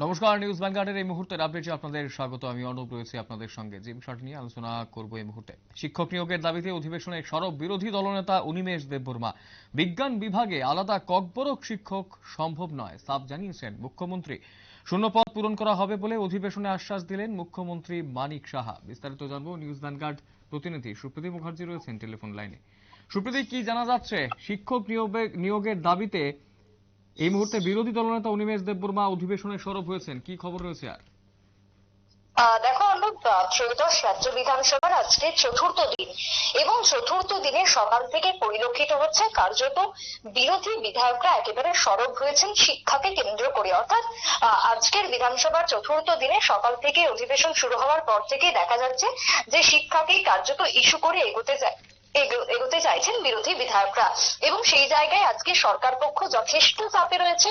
নমস্কার, নিউজ ভ্যানগার্ডের এই মুহূর্তের আপডেটে আপনাদের স্বাগত। আমি অর্ণব রয়েছি আপনাদের সঙ্গে। যে বিষয়টি নিয়ে আলোচনা করব এই মুহূর্তে। শিক্ষক নিয়োগের দাবিতে অধিবেশনে সরব বিরোধী দলনেতা অনিমেষ দেববর্মা। বিজ্ঞান বিভাগে আলাদা ককবরক শিক্ষক সম্ভব নয়, সাফ জানিয়েছেন মুখ্যমন্ত্রী। শূন্যপদ পূরণ করা হবে বলে অধিবেশনে আশ্বাস দিলেন মুখ্যমন্ত্রী মানিক সাহা। বিস্তারিত জানব নিউজ ভ্যানগার্ড প্রতিনিধি সুপ্রীতি মুখার্জি রয়েছেন টেলিফোন লাইনে। সুপ্রীতি, কি জানা যাচ্ছে? শিক্ষক নিয়োগে- নিয়োগের দাবিতে এই মুহূর্তে বিরোধী দলনেতা অনিমেষ দেববর্মা অধিবেশনে সরব হয়েছেন। কি খবর রয়েছে আর? দেখো ত্রয়োদশ রাজ্য বিধানসভার আজকে চতুর্থ দিন। এবং চতুর্থ দিনে সকাল থেকে পরিলক্ষিত হচ্ছে কার্যত বিরোধী বিধায়করা একেবারে সরব হয়েছেন, শিক্ষাকে কেন্দ্র করে। অর্থাৎ আজকের বিধানসভার চতুর্থ দিনে সকাল থেকে অধিবেশন শুরু হওয়ার পর থেকে দেখা যাচ্ছে যে শিক্ষাকেই কার্যত ইস্যু করে এগোতে যায় এগোতে চাইছেন বিরোধী বিধায়করা। এবং সেই জায়গায় আজকে সরকার পক্ষ যথেষ্ট চাপে রয়েছে।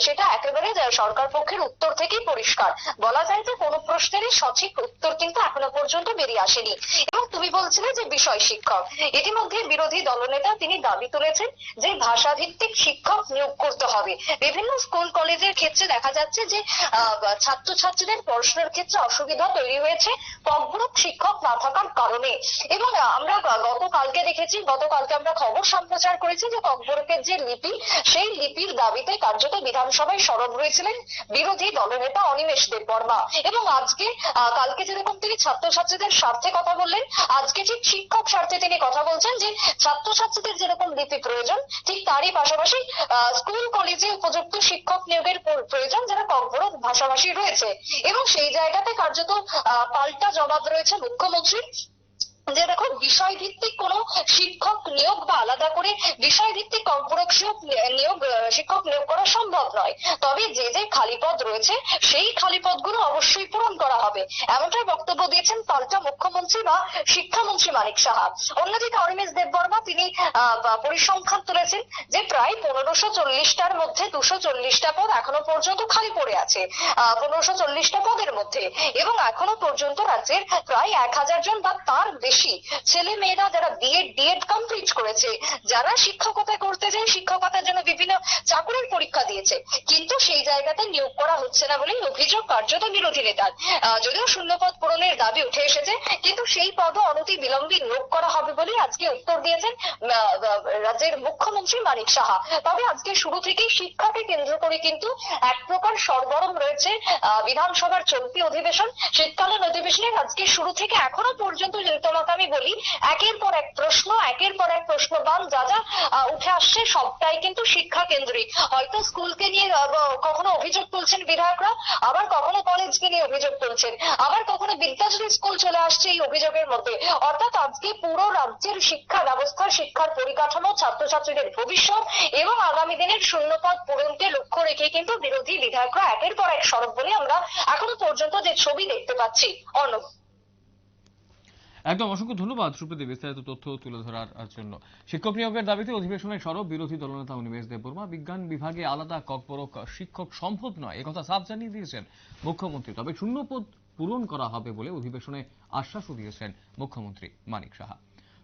সেটা একেবারে সরকার পক্ষের উত্তর থেকেই পরিষ্কার। বলা যায় যে কোনো প্রশ্নেরই সঠিক উত্তর কিন্তু এখনও পর্যন্ত বেরিয়ে আসেনি। এবং তুমি বলছিলে যে বিষয় শিক্ষক। ইতিমধ্যে বিরোধী দলনেতা তিনি দাবি তুলেছেন যে ভাষাভিত্তিক শিক্ষক নিয়োগ করতে হবে। বিভিন্ন স্কুল, কলেজের ক্ষেত্রে দেখা যাচ্ছে যে ছাত্রছাত্রীদের পড়াশোনার ক্ষেত্রে অসুবিধা তৈরি হয়েছে ককবরক শিক্ষক না থাকার কারণে। এবং আমরা গতকালকে দেখেছি, গতকালকে আমরা খবর সম্প্রচার করেছি যে ককবরকের যে লিপি, সেই লিপির দাবিতে কার্যত বিধানসভায় সরব হয়েছিলেন বিরোধী দলনেতা অনিমেষ দেববর্মা। এবং আজকে কালকে যেরকম তিনি ছাত্রছাত্রীদের স্বার্থে কথা বললেন, আজকে ঠিক শিক্ষক স্বার্থে তিনি কথা বলছেন যে ছাত্রছাত্রীদের যেরকম লিপি প্রয়োজন, ঠিক তারই পাশাপাশি স্কুল, কলেজে উপযুক্ত শিক্ষক নিয়োগের প্রয়োজন যারা ককবরক ভাষাভাষী রয়েছে। এবং সেই জায়গাতে কার্যত পাল্টা জবাব রয়েছে মুখ্যমন্ত্রীর। যে দেখো বিষয় ভিত্তিক কোন শিক্ষক নিয়োগ বা আলাদা করে বিষয় ভিত্তিক কর্পোরেট নিয়োগ শিক্ষক নিয়োগ করা সম্ভব নয়। তবে যে যে খালি পদ রয়েছে, সেই খালি পদগুলো অবশ্যই পূরণ করা হবে। এমনটাই বক্তব্য দিয়েছেন পাল্টা মুখ্যমন্ত্রী বা শিক্ষামন্ত্রী মানিক সাহা। অন্যদিকে অরমেশ দেববর্মা, তিনি পরিসংখ্যান তুলেছেন যে প্রায় পনেরোশো চল্লিশটার মধ্যে দুশো চল্লিশটা পদ এখনও পর্যন্ত খালি পড়ে আছে। পনেরোশো চল্লিশটা পদের মধ্যে। এবং এখনও পর্যন্ত রাজ্যের প্রায় এক হাজার জন বা তার বেশি ছেলে মেয়েরা যারা বিএড ডিএড কমপ্লিট করেছে যারা শিক্ষকতা করতে যায় শিক্ষকতার জন্য বিভিন্ন পরীক্ষা দিয়েছে। কিন্তু সেই জায়গাতে নিয়োগ করা হচ্ছে না বলেই অভিযোগ কার্যত বিরোধী নেতার। যদিও শূন্যপদ পূরণের দাবি উঠে এসেছে, কিন্তু সেই পদও অনতি বিলম্বে নিয়োগ করা হবে বলে আজকে উত্তর দিয়েছেন রাজ্যের মুখ্যমন্ত্রী মানিক সাহা। তবে আজকে শুরু থেকেই শিক্ষাকে কেন্দ্র করে কিন্তু এক প্রকার সরগরম রয়েছে বিধানসভার চলতি অধিবেশন। শীতকালীন অধিবেশনের আজকে শুরু থেকে এখনও পর্যন্ত যদি তোমাকে আমি বলি, একের পর এক প্রশ্ন, একের পর এক প্রশ্ন প্রশ্নবান যা যা উঠে আসছে সবটাই কিন্তু শিক্ষা কেন্দ্রিক। হয়তো স্কুলকে নিয়ে কখনো অভিযোগ তুলছেন বিধায়করা? আবার কখনো কলেজকে নিয়ে অভিযোগ তুলছেন? আবার কখনো বিদ্যাশ্রী স্কুল চলে আসছে এই অভিযোগের মধ্যে? অর্থাৎ আজকে পুরো রাজ্যের শিক্ষা ব্যবস্থা, শিক্ষার পরিকাঠামো, ছাত্রছাত্রীদের ভবিষ্যৎ এবং আগামী দিনের শূন্যপদ পূরণকে লক্ষ্য রেখে কিন্তু বিরোধী বিধায়করা একের পর এক সড়ক বলে আমরা এখনও পর্যন্ত যে ছবি দেখতে পাচ্ছি। অর্ণব। একদম অসংখ্য ধন্যবাদ সুপ্রীতি বিস্তারিত তথ্য তুলে ধরার জন্য। শিক্ষক নিয়োগের দাবিতে অধিবেশনে সরব বিরোধী দলনেতা অনিমেষ দেববর্মা, বিজ্ঞান বিভাগে আলাদা ককবরক শিক্ষক সম্ভব নয় একথা সাফ জানিয়ে দিয়েছেন মুখ্যমন্ত্রী। তবে শূন্য পদ পূরণ করা হবে বলে অধিবেশনে আশ্বাসও দিয়েছেন মুখ্যমন্ত্রী মানিক সাহা।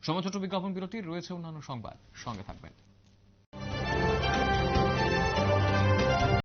সময় ছোট বিজ্ঞাপন বিরতি রয়েছে অন্যান্য সংবাদ। সঙ্গে থাকবেন।